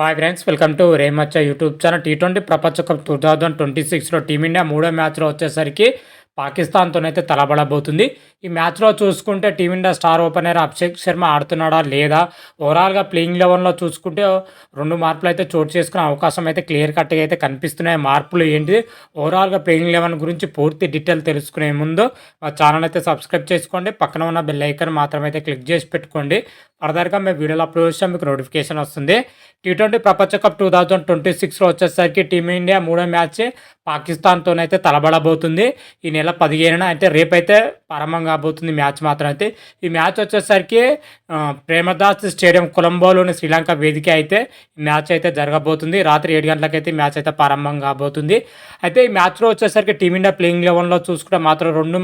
Hi friends welcome to రేమచ్చ YouTube channel T twenty ప్రపంచ cup two thousand twenty సిక్స్లో team India మూడో మ్యాచ్లో వచ్చేసరికి పాకిస్తాన్తోనైతే తలబడబోతుంది. ఈ మ్యాచ్లో చూసుకుంటే team India star opener Abhishek Sharma ఆడుతున్నాడా లేదా? ఓవరాల్గా ప్లేయింగ్ లెవెన్లో చూసుకుంటే రెండు మార్పులు అయితే చోటు చేసుకునే అవకాశం అయితే క్లియర్ కట్గా అయితే కనిపిస్తున్నాయి. మార్పులు ఏంటి ఓవరాల్గా ప్లేయింగ్ లెవెన్ గురించి పూర్తి డీటెయిల్ తెలుసుకునే ముందు మా ఛానల్ అయితే సబ్స్క్రైబ్ చేసుకోండి. పక్కన ఉన్న బెల్ ఐకన్ మాత్రం అయితే క్లిక్ చేసి పెట్టుకోండి. ఫర్దర్గా మేము వీడియోలో అప్లోడ్ చేసాం మీకు నోటిఫికేషన్ వస్తుంది. టీ ట్వంటీ ప్రపంచ కప్ టూ థౌజండ్ ట్వంటీ సిక్స్లో వచ్చేసరికి టీమిండియా మూడో మ్యాచ్ పాకిస్తాన్తోనైతే తలబడబోతుంది. ఈ నెల పదిహేనున అయితే రేపైతే ప్రారంభం కాబోతుంది మ్యాచ్ మాత్రం అయితే. ఈ మ్యాచ్ వచ్చేసరికి ప్రేమదాస్ స్టేడియం కొలంబోలోని శ్రీలంక వేదిక అయితే మ్యాచ్ అయితే జరగబోతుంది. రాత్రి ఏడు గంటలకైతే మ్యాచ్ అయితే ప్రారంభం కాబోతుంది. అయితే ఈ మ్యాచ్లో వచ్చేసరికి టీమిండియా ప్లేయింగ్ లెవెన్లో చూసుకుంటే మాత్రం రెండు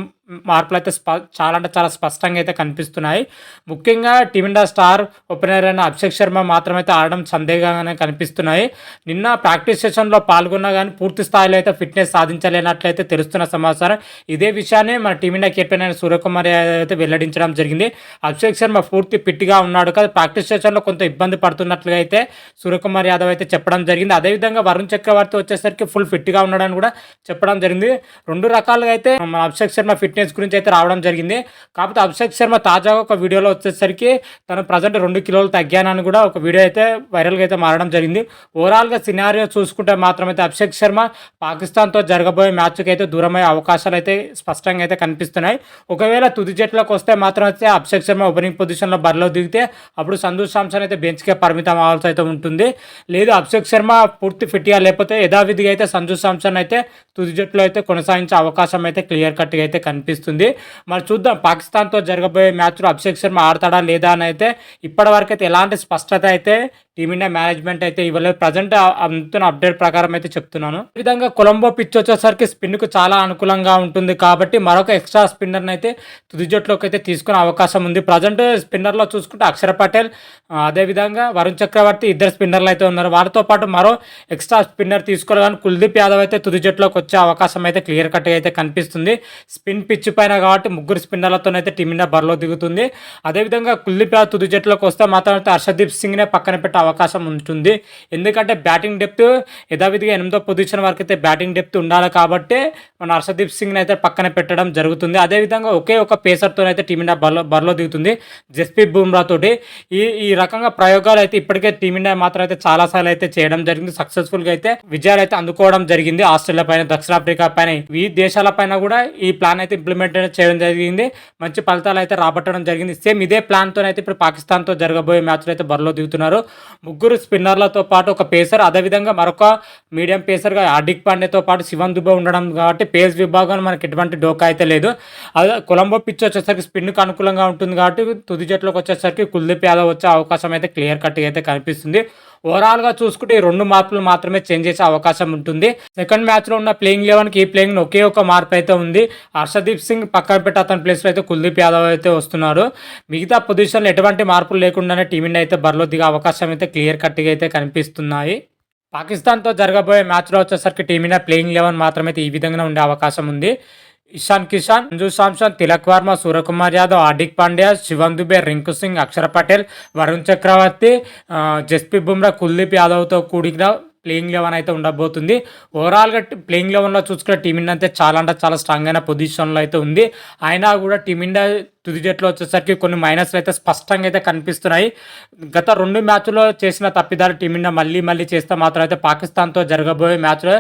మార్పులు అయితే స్ప చాలా అంటే చాలా స్పష్టంగా అయితే కనిపిస్తున్నాయి. ముఖ్యంగా టీమిండియా స్టార్ ఓపెనర్ అయిన అభిషేక్ శర్మ మాత్రమైతే ఆడడం సందేహంగానే కనిపిస్తున్నాయి. నిన్న ప్రాక్టీస్ సెషన్లో పాల్గొన్నా కానీ పూర్తి స్థాయిలో అయితే ఫిట్నెస్ సాధించలేనట్లయితే తెలుస్తున్న సమాచారం. ఇదే విషయాన్ని మన టీమిండియా కెప్టెన్ అయిన సూర్యకుమార్ యాదవ్ అయితే వెల్లడించడం జరిగింది. అభిషేక్ శర్మ పూర్తి ఫిట్గా ఉన్నాడు కదా ప్రాక్టీస్ సెషన్లో కొంత ఇబ్బంది పడుతున్నట్లుగా అయితే సూర్యకుమార్ యాదవ్ అయితే చెప్పడం జరిగింది. అదేవిధంగా వరుణ్ చక్రవర్తి వచ్చేసరికి ఫుల్ ఫిట్గా ఉన్నాడని కూడా చెప్పడం జరిగింది. రెండు రకాలుగా అయితే మన అభిషేక్ శర్మ ఫిట్ ఫిట్నెస్ గురించి అయితే రావడం జరిగింది. కాకపోతే అభిషేక్ శర్మ తాజాగా ఒక వీడియోలో వచ్చేసరికి తను ప్రజెంట్ రెండు కిలోలు తగ్గానని కూడా ఒక వీడియో అయితే వైరల్గా అయితే మారడం జరిగింది. ఓవరాల్గా సినారియో చూసుకుంటే మాత్రం అయితే అభిషేక్ శర్మ పాకిస్తాన్తో జరగబోయే మ్యాచ్కి అయితే దూరమయ్యే అవకాశాలు అయితే స్పష్టంగా అయితే కనిపిస్తున్నాయి. ఒకవేళ తుది జట్లోకి వస్తే మాత్రం అయితే అభిషేక్ శర్మ ఓపెనింగ్ పొజిషన్లో బరిలో దిగితే అప్పుడు సంజు సామ్సన్ అయితే బెంచ్కే పరిమితం అవ్వాల్సి అయితే ఉంటుంది. లేదు అభిషేక్ శర్మ పూర్తి ఫిట్గా లేకపోతే యథావిధిగా అయితే సంజు సామ్సన్ అయితే తుది జట్టులో అయితే కొనసాగించే అవకాశం అయితే క్లియర్ కట్గా అయితే అనిపిస్తుంది మరి చూద్దాం పాకిస్తాన్తో జరగబోయే మ్యాచ్లో అభిషేక్ శర్మ ఆడతాడా లేదా అని అయితే ఇప్పటివరకు అయితే ఎలాంటి స్పష్టత అయితే టీమిండియా మేనేజ్మెంట్ అయితే ఇవ్వలేదు. ప్రజెంట్ అందుతున్న అప్డేట్ ప్రకారం అయితే చెప్తున్నాను. ఈ విధంగా కొలంబో పిచ్ వచ్చేసరికి స్పిన్కు చాలా అనుకూలంగా ఉంటుంది కాబట్టి మరొక ఎక్స్ట్రా స్పిన్నర్ని అయితే తుది జట్టులోకి అయితే తీసుకునే అవకాశం ఉంది. ప్రజెంట్ స్పిన్నర్లో చూసుకుంటే అక్షర పటేల్ అదేవిధంగా వరుణ్ చక్రవర్తి ఇద్దరు స్పిన్నర్లు అయితే ఉన్నారు. వారితో పాటు మరో ఎక్స్ట్రా స్పిన్నర్ తీసుకోవాలి కానీ కుల్దీప్ యాదవ్ అయితే తుది జట్టులోకి వచ్చే అవకాశం అయితే క్లియర్ కట్గా అయితే కనిపిస్తుంది. స్పిన్ పిచ్ పైన కాబట్టి ముగ్గురు స్పిన్నర్లతోనైతే టీమిండియా బరిలో దిగుతుంది. అదేవిధంగా కుల్దీప్ యాదవ్ తుది జట్టులోకి వస్తే మాత్రం అయితే హర్షదీప్ సింగ్నే పక్కన పెట్టే అవకాశం ఉంటుంది. ఎందుకంటే బ్యాటింగ్ డెప్త్ యథావిధిగా ఎనిమిదో పొజిషన్ వరకు అయితే బ్యాటింగ్ డెప్త్ ఉండాలి కాబట్టి మన హర్షదీప్ సింగ్ని అయితే పక్కన పెట్టడం జరుగుతుంది. అదేవిధంగా ఒకే ఒక పేసర్తో అయితే టీమిండియా బరిలో బరిలో దిగుతుంది జస్ప్రీత్ బుమ్రా తోటి. ఈ ఈ రకంగా ప్రయోగాలు అయితే ఇప్పటికే టీమిండియా మాత్రం అయితే చాలాసార్లు అయితే చేయడం జరిగింది. సక్సెస్ఫుల్గా అయితే విజయాలు అయితే అందుకోవడం జరిగింది. ఆస్ట్రేలియా పైన దక్షిణాఫ్రికా పైన ఈ దేశాల పైన కూడా ఈ ప్లాన్ అయితే ఇంప్లిమెంట్ చేయడం జరిగింది. మంచి ఫలితాలు అయితే రాబట్టడం జరిగింది. సేమ్ ఇదే ప్లాన్తో అయితే ఇప్పుడు పాకిస్తాన్తో జరగబోయే మ్యాచ్లు అయితే బరిలో దిగుతున్నారు. ముగ్గురు స్పిన్నర్లతో పాటు ఒక పేసర్ అదేవిధంగా మరొక మీడియం పేసర్గా హార్దిక్ పాండేతో పాటు శివన్ దుబే ఉండడం కాబట్టి పేస్ విభాగం మనకి ఎటువంటి డోకా అయితే లేదు. అదే కొలంబో పిచ్ వచ్చేసరికి స్పిన్కు అనుకూలంగా ఉంటుంది కాబట్టి తుది జట్లోకి వచ్చేసరికి కుల్దీప్ యాదవ్ వచ్చే అవకాశం అయితే క్లియర్ కట్గా అయితే కనిపిస్తుంది. ఓవరాల్గా చూసుకుంటే ఈ రెండు మార్పులు మాత్రమే చేంజ్ చేసే అవకాశం ఉంటుంది. సెకండ్ మ్యాచ్లో ఉన్న ప్లేయింగ్ లెవెన్కి ఈ ప్లేయింగ్ ఒకే ఒక మార్పు అయితే ఉంది. హర్షదీప్ సింగ్ పక్కన పెట్టి అతని ప్లేస్లో అయితే కుల్దీప్ యాదవ్ అయితే వస్తున్నారు. మిగతా పొజిషన్లో ఎటువంటి మార్పులు లేకుండానే టీమిండియా అయితే బరిలో దిగే అవకాశం అయితే క్లియర్ కట్గా అయితే కనిపిస్తున్నాయి. పాకిస్తాన్తో జరగబోయే మ్యాచ్లో వచ్చేసరికి టీమిండియా ప్లేయింగ్ లెవెన్ మాత్రమే ఈ విధంగా ఉండే అవకాశం ఉంది. ఇషాన్ కిషాన్ మంజు సాంసన్ తిలక్ వర్మ సూర్యకుమార్ యాదవ్ హార్దిక్ పాండ్యా శివన్ దుబే రింకు సింగ్ అక్షర పటేల్ వరుణ్ చక్రవర్తి జస్ప్రీత్ బుమ్రా కుల్దీప్ యాదవ్తో కూడిన ప్లేయింగ్ లెవెన్ అయితే ఉండబోతుంది. ఓవరాల్గా ప్లేయింగ్ లెవెన్లో చూసుకునే టీమిండియా అయితే చాలా అంటే చాలా స్ట్రాంగ్ అయిన పొజిషన్లో అయితే ఉంది. అయినా కూడా టీమిండియా తుది జట్లో వచ్చేసరికి కొన్ని మైనస్లు అయితే స్పష్టంగా అయితే కనిపిస్తున్నాయి. గత రెండు మ్యాచ్లో చేసిన తప్పిదాలు టీమిండియా మళ్ళీ మళ్ళీ చేస్తే మాత్రం అయితే పాకిస్తాన్తో జరగబోయే మ్యాచ్లో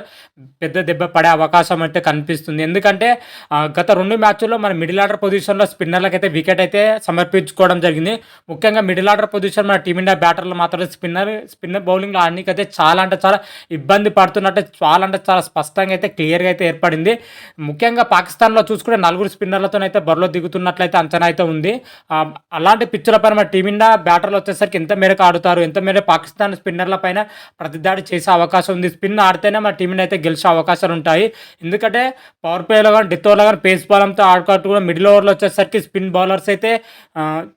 పెద్ద దెబ్బ పడే అవకాశం అయితే కనిపిస్తుంది. ఎందుకంటే గత రెండు మ్యాచ్ల్లో మన మిడిల్ ఆర్డర్ పొజిషన్లో స్పిన్నర్లకు అయితే వికెట్ అయితే సమర్పించుకోవడం జరిగింది. ముఖ్యంగా మిడిల్ ఆర్డర్ పొజిషన్ మన టీమిండియా బ్యాటర్లు మాత్రం స్పిన్నర్ స్పిన్నర్ బౌలింగ్లో అన్నికైతే అయితే చాలా అంటే చాలా ఇబ్బంది పడుతున్నట్టు చాలా అంటే చాలా స్పష్టంగా అయితే క్లియర్గా అయితే ఏర్పడింది. ముఖ్యంగా పాకిస్తాన్లో చూసుకుంటే నలుగురు స్పిన్నర్లతోనైతే బరిలో దిగుతున్నట్లయితే అంచనా అయితే ఉంది. అలాంటి పిచ్చుల పైన మన టీమిండియా బ్యాటర్లు వచ్చేసరికి ఎంత మేరకు ఆడుతారు ఎంత మేరకు పాకిస్తాన్ స్పిన్నర్ల పైన ప్రతిదాడి చేసే అవకాశం ఉంది. స్పిన్ ఆడితేనే మన టీమిండియా అయితే గెలిచే అవకాశాలు ఉంటాయి. ఎందుకంటే పవర్ ప్లేలో కానీ డెత్ ఓవర్లో కానీ పేస్ బాలంతో ఆడుకోవట్టు కూడా మిడిల్ ఓవర్లో వచ్చేసరికి స్పిన్ బౌలర్స్ అయితే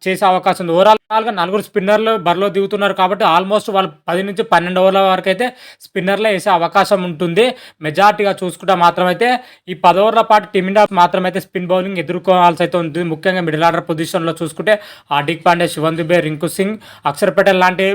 చేసే అవకాశం ఉంది. ఓవరాల్గా నలుగురు స్పిన్నర్లు బరిలో దిగుతున్నారు కాబట్టి ఆల్మోస్ట్ వాళ్ళు పది నుంచి పన్నెండు ఓవర్ల వరకు అయితే స్పిన్నర్లే వేసే అవకాశం ఉంటుంది. మెజార్టీగా చూసుకుంటే మాత్రమైతే ఈ పది ఓవర్ల పాటు టీమిండియా మాత్రమైతే స్పిన్ బౌలింగ్ ఎదుర్కోవాల్సి అయితే ఉంటుంది. ముఖ్యంగా మిడిల్ ఆర్డర్ పొజిషన్లో చూసుకుంటే హార్దిక్ పాండే శివన్ దుబే రింకు సింగ్ అక్షర్ పటేల్ లాంటి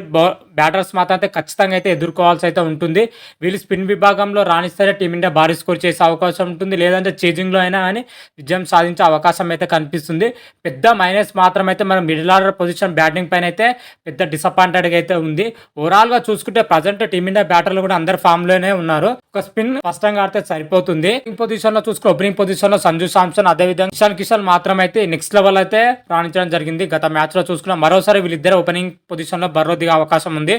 బ్యాటర్స్ మాత్రం అయితే ఖచ్చితంగా అయితే ఎదుర్కోవాల్సి అయితే ఉంటుంది. వీళ్ళు స్పిన్ విభాగంలో రాణిస్తేనే టీమిండియా భారీ స్కోర్ చేసే అవకాశం ఉంటుంది. లేదంటే చేజింగ్లో అయినా కానీ విజయం సాధించే అవకాశం అయితే కనిపిస్తుంది. పెద్ద మైనస్ మాత్రం అయితే మనం మిడిల్ ఆర్డర్ పొజిషన్ బ్యాటింగ్ పైన అయితే పెద్ద డిసప్పాయింటెడ్గా అయితే ఉంది. ఓవరాల్గా చూసుకుంటే ప్రజెంట్ టీమిండియా బ్యాటర్లు కూడా అందరు ఫామ్లోనే ఉన్నారు. ఒక స్పిన్ స్పష్టంగా ఆడితే సరిపోతుంది. పొజిషన్లో చూసుకుంటే ఓపెనింగ్ పొజిషన్లో సంజు సామ్సన్ అదేవిధంగా ఇషాన్ కిషన్ మాత్రం అయితే నెక్స్ట్ లెవెల్ అయితే రాణించడం జరిగింది. గత మ్యాచ్లో చూసుకున్న మరోసారి వీళ్ళిద్దరు ఓపెనింగ్ పొజిషన్లో లో దిగే అవకాశం ఉంది.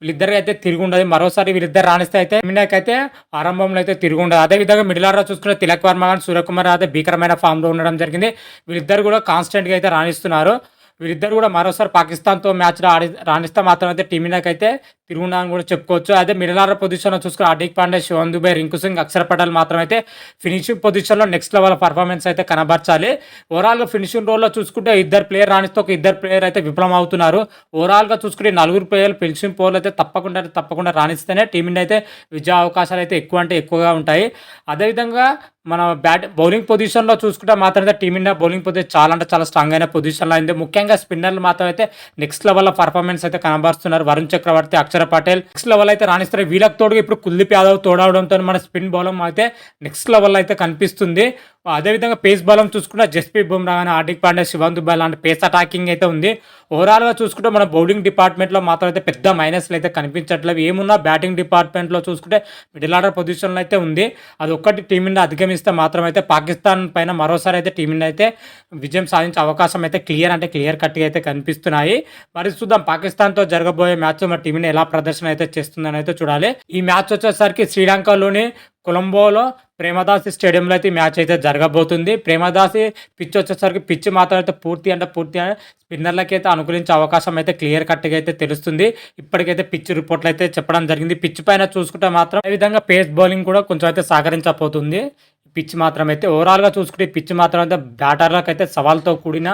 వీళ్ళిద్దరికి అయితే తిరిగి ఉండదు. మరోసారి వీళ్ళిద్దరు రాణిస్తే అయితే ఇండియాకి అయితే ఆరంభంలో అయితే తిరిగి ఉండదు. అదేవిధంగా మిడిల్ ఆర్డర్ చూసుకున్న తిలక్ వర్మ కానీ సూర్యకుమార్ అయితే భీకరమైన ఫామ్లో ఉండడం జరిగింది. వీళ్ళిద్దరు కూడా కాన్స్టెంట్గా అయితే రాణిస్తున్నారు. వీరిద్దరు కూడా మరోసారి పాకిస్తాన్తో మ్యాచ్లో ఆడి రాణిస్తే మాత్రం అయితే టీమిండియాకి అయితే తిరుగుండా అని కూడా చెప్పుకోవచ్చు. అదే మిడిల్ ఆర్డర్ పొజిషన్లో చూసుకుని హార్దిక్ పాండే శివన్ దుబే రింకు సింగ్ అక్షర్ పటేల్ మాత్రం అయితే ఫినిషింగ్ పొజిషన్లో నెక్స్ట్ లెవెల్ పర్ఫార్మెన్స్ అయితే కనబరచాలి. ఓవరాల్గా ఫినిషింగ్ రోల్లో చూసుకుంటే ఇద్దరు ప్లేయర్ రాణిస్తే ఒక ఇద్దరు ప్లేయర్ అయితే విఫలం అవుతున్నారు ఓవరాల్గా చూసుకుంటే నలుగురు ప్లేయర్లు ఫినిషింగ్ పోర్లు అయితే తప్పకుండా తప్పకుండా రాణిస్తేనే టీమిండియా అయితే విజయ అవకాశాలు అయితే ఎక్కువ అంటే ఎక్కువగా ఉంటాయి. అదేవిధంగా మన బ్యాట్ బౌలింగ్ పొజిషన్లో చూసుకుంటే మాత్రం అయితే టీమిండియా బౌలింగ్ పొజిషన్ చాలా అంటే చాలా స్ట్రాంగ్ అయిన పొజిషన్లో అయింది. ముఖ్యంగా స్పిన్నర్లు మాత్రం అయితే నెక్స్ట్ లెవెల్లో పర్ఫార్మెన్స్ అయితే కనబరుస్తున్నారు. వరుణ్ చక్రవర్తి అక్షర పటేల్. నెక్స్ట్ లెవెల్ అయితే రాణిస్తారు. వీళ్ళకి తోడుగా ఇప్పుడు కుల్దీప్ యాదవ్ తోడవడంతో మన స్పిన్ బౌలం అయితే నెక్స్ట్ లెవెల్ అయితే కనిపిస్తుంది. అదేవిధంగా పేస్ బలం చూసుకుంటే జస్ప్రీత్ బుమ్రా కానీ హార్దిక్ పాండ్యా శివన్ దుబాయ్ లాంటి పేస్ అటాకింగ్ అయితే ఉంది. ఓవరాల్గా చూసుకుంటే మన బౌలింగ్ డిపార్ట్మెంట్లో మాత్రం అయితే పెద్ద మైనస్లు అయితే కనిపించట్లేదు ఏమున్నా బ్యాటింగ్ డిపార్ట్మెంట్లో చూసుకుంటే మిడిల్ ఆర్డర్ పొజిషన్లో అయితే ఉంది. అది ఒక్కటి టీమిండియా అధిగమిస్తే మాత్రం అయితే పాకిస్తాన్ పైన మరోసారి అయితే టీమిండియా అయితే విజయం సాధించే అవకాశం అయితే క్లియర్ అంటే క్లియర్ కట్గా అయితే కనిపిస్తున్నాయి. మరి చూద్దాం పాకిస్తాన్తో జరగబోయే మ్యాచ్ మన టీమిని ఎలా ప్రదర్శన అయితే చేస్తుందని అయితే చూడాలి. ఈ మ్యాచ్ వచ్చేసరికి శ్రీలంకలోని కొలంబోలో ప్రేమదాసి స్టేడియంలో అయితే మ్యాచ్ అయితే జరగబోతుంది. ప్రేమదాసి పిచ్ వచ్చేసరికి పిచ్ మాత్రం అయితే పూర్తి అంటే పూర్తి స్పిన్నర్లకి అయితే అనుకూలించే అవకాశం అయితే క్లియర్ కట్గా అయితే తెలుస్తుంది. ఇప్పటికైతే పిచ్ రిపోర్ట్లు అయితే చెప్పడం జరిగింది. పిచ్ పైన చూసుకుంటే మాత్రం ఈ విధంగా పేస్ బౌలింగ్ కూడా కొంచెం అయితే సహకరించబోతుంది. పిచ్ మాత్రం అయితే ఓవరాల్గా చూసుకుంటే పిచ్ మాత్రం అయితే బ్యాటర్లకు అయితే సవాల్తో కూడిన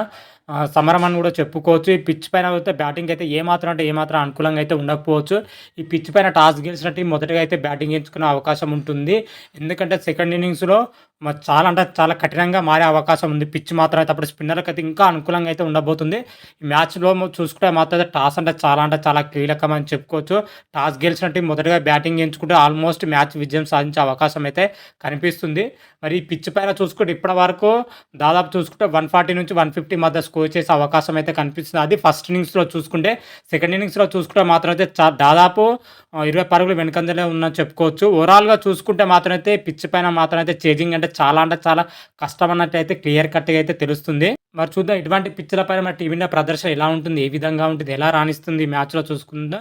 సమరం అని కూడా చెప్పుకోవచ్చు. ఈ పిచ్ పైన అయితే బ్యాటింగ్ అయితే ఏమాత్రం అంటే ఏమాత్రం అనుకూలంగా అయితే ఉండకపోవచ్చు. ఈ పిచ్ పైన టాస్ గెలిచిన టీం మొదటగా అయితే బ్యాటింగ్ ఎంచుకునే అవకాశం ఉంటుంది. ఎందుకంటే సెకండ్ ఇన్నింగ్స్లో చాలా అంటే చాలా కఠినంగా మారే అవకాశం ఉంది. పిచ్ మాత్రం అయితే అప్పుడు స్పిన్నర్లకు అయితే ఇంకా అనుకూలంగా అయితే ఉండబోతుంది. ఈ మ్యాచ్లో చూసుకుంటే మాత్రం అయితే టాస్ అంటే చాలా అంటే చాలా కీలకం అని చెప్పుకోవచ్చు. టాస్ గెలిచిన టీం మొదటగా బ్యాటింగ్ ఎంచుకుంటే ఆల్మోస్ట్ మ్యాచ్ విజయం సాధించే అవకాశం అయితే కనిపిస్తుంది. మరి ఈ పిచ్ పైన చూసుకుంటే ఇప్పటి వరకు దాదాపు చూసుకుంటే వన్ ఫార్టీ నుంచి వన్ ఫిఫ్టీ మధ్య స్కోర్ చేసే అవకాశం అయితే కనిపిస్తుంది. అది ఫస్ట్ ఇన్నింగ్స్లో చూసుకుంటే సెకండ్ ఇన్నింగ్స్లో చూసుకుంటే మాత్రం అయితే దాదాపు ఇరవై పరుగులు వెనుకంజలే ఉందని చెప్పుకోవచ్చు. ఓవరాల్గా చూసుకుంటే మాత్రం అయితే పిచ్ పైన మాత్రం అయితే చేజింగ్ అంటే చాలా అంటే చాలా కష్టం అన్నట్టు అయితే క్లియర్ కట్గా అయితే తెలుస్తుంది. మరి చూద్దాం ఇటువంటి పిచ్చుల పైన మరి టీమిండియా ప్రదర్శన ఎలా ఉంటుంది? ఏ విధంగా ఉంటుంది? ఎలా రాణిస్తుంది? మ్యాచ్లో చూసుకుందా.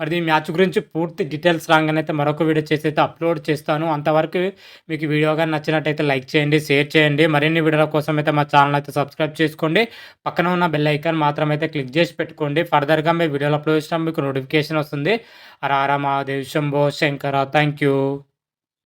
మరి ఈ మ్యాచ్ గురించి పూర్తి డీటెయిల్స్ రాగానే అయితే మరొక వీడియో చేసి అయితే అప్లోడ్ చేస్తాను. అంతవరకు మీకు వీడియో కానీ నచ్చినట్టయితే లైక్ చేయండి షేర్ చేయండి. మరిన్ని వీడియోల కోసం అయితే మా ఛానల్ అయితే సబ్స్క్రైబ్ చేసుకోండి. పక్కన ఉన్న బెల్ ఐకాన్ మాత్రం అయితే క్లిక్ చేసి పెట్టుకోండి. ఫర్దర్గా మీ వీడియోలు అప్లోడ్ చేసినా మీకు నోటిఫికేషన్ వస్తుంది. అరా మహాదేవ్ శంభో శంకర. Thank you